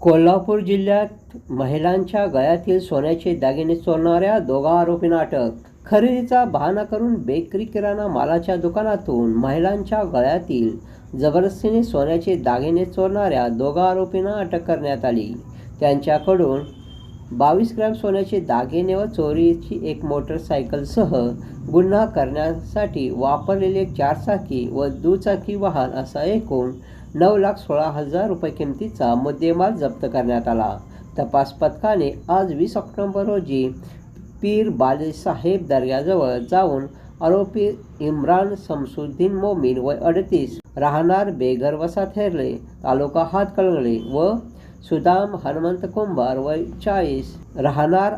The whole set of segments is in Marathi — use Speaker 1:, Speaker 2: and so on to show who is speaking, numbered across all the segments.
Speaker 1: कोल्हापूर जिल्ह्यात महिलांच्या गळ्यातील सोन्याचे दागिने चोरणाऱ्या दोघा आरोपींना अटक. खरेदीचा बहाणा करून बेकरी किराणा मालाच्या दुकानातून महिलांच्या गळ्यातील जबरदस्तीने सोन्याचे दागिने चोरणाऱ्या दोघा आरोपींना अटक करण्यात आली. त्यांच्याकडून बावीस ग्रॅम सोन्याचे दागिने व चोरीची एक मोटरसायकलसह गुन्हा करण्यासाठी वापरलेले चारचाकी व दुचाकी वाहन असा एकूण नऊ लाख सोळा हजार रुपये किमतीचा मुद्देमाल जप्त करण्यात आला. तपास पथकाने आज वीस ऑक्टोंबर रोजी पीर बालेसाहेब दर्ग्याजवळ जाऊन आरोपी इम्रान समसुद्दीन मोमीन व अडतीस राहणार बेघर वसात हेरले तालुका हातकळंगले व सुदाम हनुमंत कुंभार व चाळीस राहणार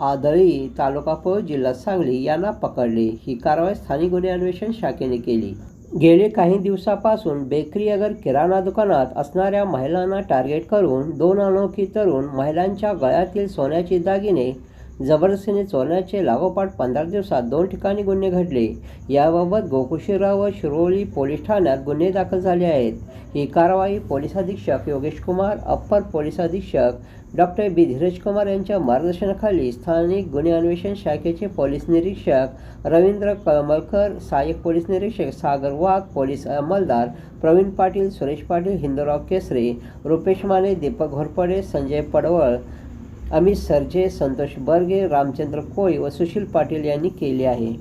Speaker 1: आदळी तालुका पोळ जिल्हा सांगली यांना पकडले. ही कारवाई स्थानिक गुन्हे अन्वेषण शाखेने केली. गेले काही दिवसापासून बेकरी अगर किराणा दुकानात असणाऱ्या महिलांना टार्गेट करून दोन अनोखी तरुण महिलांच्या गळ्यातील सोन्याचे दागिने जबरदस्तीने चोरण्याचे लागोपाठ पंधरा दिवसात दोन ठिकाणी गुन्हे घडले. याबाबत गोकुशीराव व शिरोळी पोलीस ठाण्यात गुन्हे दाखल झाले आहेत. ही कारवाई पोलीस अधीक्षक योगेश कुमार अप्पर पोलीस अधीक्षक डॉक्टर बी. धीरज कुमार यांच्या मार्गदर्शनाखाली स्थानिक गुन्हे अन्वेषण शाखेचे पोलीस निरीक्षक रवींद्र कळमलकर सहाय्यक पोलीस निरीक्षक सागर वाघ पोलीस अंमलदार प्रवीण पाटील सुरेश पाटील हिंदूराव केसरे रुपेश माने दीपक घोरपडे संजय पडवळ अमित सरजे संतोष बर्गे रामचंद्र कोळी व सुशील पाटील यांनी केले आहे.